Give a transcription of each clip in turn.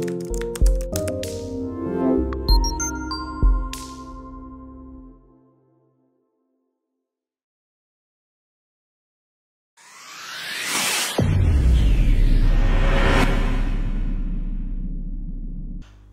Thank you.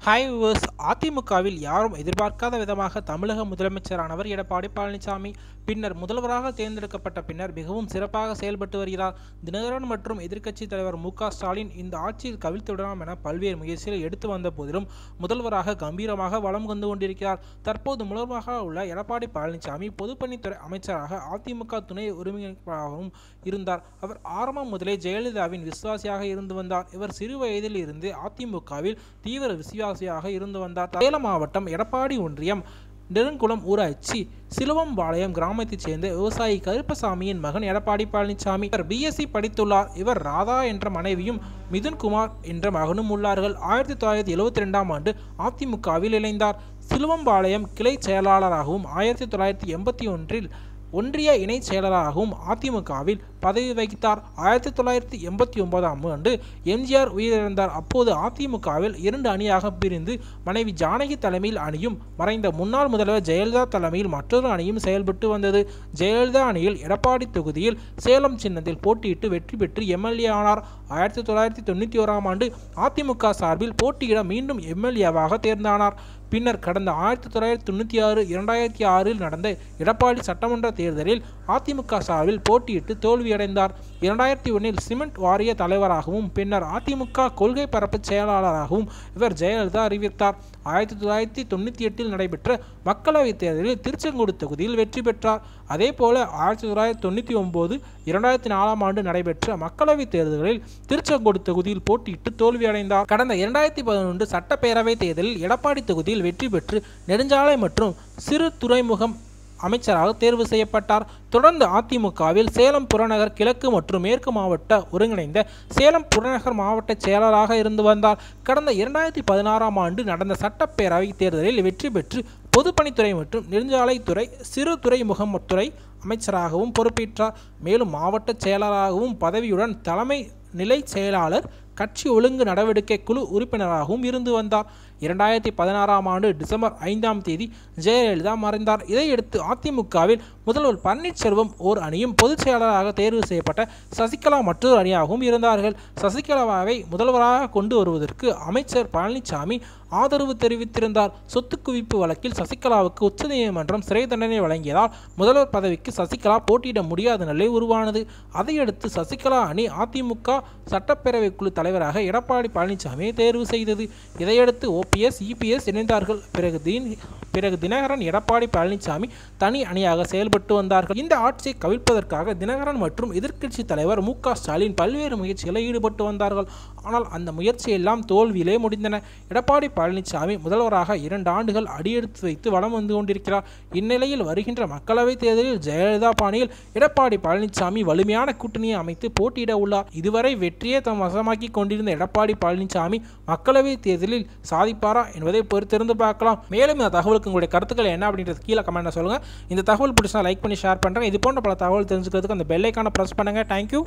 Hi viewers அதிமுகவில் யாரும் எதிர்பார்க்காத விதமாக தமிழக முதலமைச்சரானவர் எடப்பாடி பழனிசாமி பின்னர் முதல்வராக தேர்ந்தெடுக்கப்பட்ட பின்னர் மிகவும் சிறப்பாக செயல்பட்டு வருகிறார். தினகரன் மற்றும் எதிர்க்கட்சி தலைவர் மு ஸ்டாலின் இந்த ஆட்சியில் கவிழ்த்துவிடலாம் என பல்வேறு முயற்சிகளை எடுத்து வந்த போதிலும் முதல்வராக கம்பீரமாக வலம் கொண்டு கொண்டிருக்கிறார். தற்போது முதல்வராக உள்ள எடப்பாடி பழனிசாமி பொதுப்பணித்துறை அமைச்சராக அதிமுக துணை ஒருங்கிணைப்பாளராகவும் இருந்தார். அவர் ஆரம்பம் முதலே ஜெயலலிதாவின் விசுவாசியாக இருந்து வந்தார். இவர் சிறு வயதில் இருந்து அதிமுகவில் தீவிர விசுவாசியாக இருந்து வந்தார். சேலம் மாவட்டம் எடப்பாடி ஒன்றியம் நெருங்குளம் ஊராட்சி சிலுவம்பாளையம் கிராமத்தைச் சேர்ந்த விவசாயி கருப்பசாமியின் மகன் எடப்பாடி பழனிசாமி இவர் பிஎஸ்சி படித்துள்ளார். இவர் ராதா என்ற மனைவியும் மிதுன்குமார் என்ற மகனும் உள்ளார்கள். ஆயிரத்தி தொள்ளாயிரத்தி எழுபத்தி ரெண்டாம் ஆண்டு அதிமுகவில் இணைந்தார். சிலுவம்பாளையம் கிளை செயலாளராகவும் ஆயிரத்தி தொள்ளாயிரத்தி எண்பத்தி ஒன்றில் ஒன்றிய இணைச் செயலராகவும் அதிமுகவில் பதவி வகித்தார். ஆயிரத்தி தொள்ளாயிரத்தி எண்பத்தி ஒன்பதாம் ஆண்டு எம்ஜிஆர் உயிரிழந்தார். அப்போது அதிமுகவில் இரண்டு அணியாக பிரிந்து மனைவி ஜானகி தலைமையில் அணியும் மறைந்த முன்னாள் முதல்வர் ஜெயலலிதா தலைமையில் மற்றொரு அணியும் செயல்பட்டு வந்தது. ஜெயலலிதா அணியில் எடப்பாடி தொகுதியில் சேலம் சின்னத்தில் போட்டியிட்டு வெற்றி பெற்று எம்எல்ஏ ஆனார். ஆயிரத்தி தொள்ளாயிரத்தி தொண்ணூற்றி ஓராம் ஆண்டு அதிமுக சார்பில் போட்டியிட மீண்டும் எம்எல்ஏவாக தேர்ந்தானார். பின்னர் கடந்த ஆயிரத்தி தொள்ளாயிரத்தி தொண்ணூற்றி ஆறு இரண்டாயிரத்தி ஆறில் நடந்த எடப்பாடி சட்டமன்ற தேர்தலில் அதிமுக சார்பில் போட்டியிட்டு தோல்வியடைந்தார். இரண்டாயிரத்தி ஒன்றில் சிமெண்ட் வாரிய தலைவராகவும் பின்னர் அதிமுக கொள்கை பரப்பு செயலாளராகவும் இவர் ஜெயலலிதா அறிவித்தார். ஆயிரத்தி தொள்ளாயிரத்தி தொண்ணூற்றி எட்டில் நடைபெற்ற மக்களவைத் தேர்தலில் திருச்செங்கோடு தொகுதியில் வெற்றி பெற்றார். அதே போல ஆயிரத்தி தொள்ளாயிரத்தி தொண்ணூற்றி ஒம்பது இரண்டாயிரத்தி நாலாம் ஆண்டு நடைபெற்ற மக்களவைத் தேர்தலில் திருச்செங்கோடு தொகுதியில் போட்டியிட்டு தோல்வியடைந்தார். கடந்த இரண்டாயிரத்தி பதினொன்று சட்டப்பேரவைத் தேர்தலில் எடப்பாடி தொகுதியில் வெற்றி பெற்று நெடுஞ்சாலை மற்றும் சிறு துறைமுகம் அமைச்சராக தேர்வு செய்யப்பட்டார். தொடர்ந்து அதிமுகவில் சேலம் புறநகர் கிழக்கு மற்றும் மேற்கு மாவட்ட ஒருங்கிணைந்த சேலம் புறநகர் மாவட்ட செயலராக இருந்து வந்தார். கடந்த இரண்டாயிரத்தி பதினாறாம் ஆண்டு நடந்த சட்டப்பேரவை தேர்தலில் வெற்றி பெற்று பொதுப்பணித்துறை மற்றும் நெடுஞ்சாலைத்துறை சிறு துறைமுகத்துறை அமைச்சராகவும் பொறுப்பேற்றார். மேலும் மாவட்ட செயலராகவும் பதவியுடன் தலைமை நிலை செயலாளர் கட்சி ஒழுங்கு நடவடிக்கை குழு உறுப்பினராகவும் இருந்து வந்தார். இரண்டாயிரத்தி பதினாறாம் ஆண்டு டிசம்பர் ஐந்தாம் தேதி ஜெயலலிதா மறைந்தார். இதையடுத்து அதிமுகவில் முதல்வர் பன்னீர்செல்வம் ஓர் அணியும் பொதுச் செயலாளராக தேர்வு செய்யப்பட்ட சசிகலா மற்றொரு அணியாகவும் இருந்தார்கள். சசிகலாவை முதல்வராக கொண்டு வருவதற்கு அமைச்சர் பழனிசாமி ஆதரவு தெரிவித்திருந்தார். சொத்து குவிப்பு வழக்கில் சசிகலாவுக்கு உச்சநீதிமன்றம் சிறை தண்டனை வழங்கியதால் முதல்வர் பதவிக்கு சசிகலா போட்டியிட முடியாத நிலை உருவானது. அதையடுத்து சசிகலா அணி அதிமுக சட்டப்பேரவை குழு தலைவராக எடப்பாடி பழனிசாமியை தேர்வு செய்தது. இதையடுத்து ஓபிஎஸ் இபிஎஸ் இணைந்தார்கள். பிறகு தீன் பிறகு தினகரன் எடப்பாடி பழனிசாமி தனி அணியாக செயல்பட்டு வந்தார்கள். இந்த ஆட்சியை கவிழ்ப்பதற்காக தினகரன் மற்றும் எதிர்க்கட்சி தலைவர் மு ஸ்டாலின் பல்வேறு முயற்சிகளில் ஈடுபட்டு வந்தார்கள். ஆனால் அந்த முயற்சியெல்லாம் தோல்வியிலே முடிந்தன. எடப்பாடி பழனிசாமி முதல்வராக இரண்டு ஆண்டுகள் அடியெடுத்து வைத்து வலம் வந்து கொண்டிருக்கிறார். இந்நிலையில் வருகின்ற மக்களவைத் தேர்தலில் ஜெயலலிதா பாணியில் எடப்பாடி பழனிசாமி வலிமையான கூட்டணியை அமைத்து போட்டியிட உள்ளார். இதுவரை வெற்றியை தம் வசமாக்கி கொண்டிருந்த எடப்பாடி பழனிசாமி மக்களவைத் தேர்தலில் சாதிப்பாரா என்பதை பொறுத்திருந்து பார்க்கலாம். மேலும் இந்த தகவலுக்கு உங்களுடைய கருத்துக்கள் என்ன அப்படின்றது கீழே கமெண்ட்ல சொல்லுங்கள் இந்த தகவல் பிடிச்சா லைக் பண்ணி ஷேர் பண்ணுறேன் இது போன்ற பல தகவல் தெரிஞ்சுக்கிறதுக்கு அந்த பெல்லைக்கான ப்ரெஸ் பண்ணுங்க. தேங்க்யூ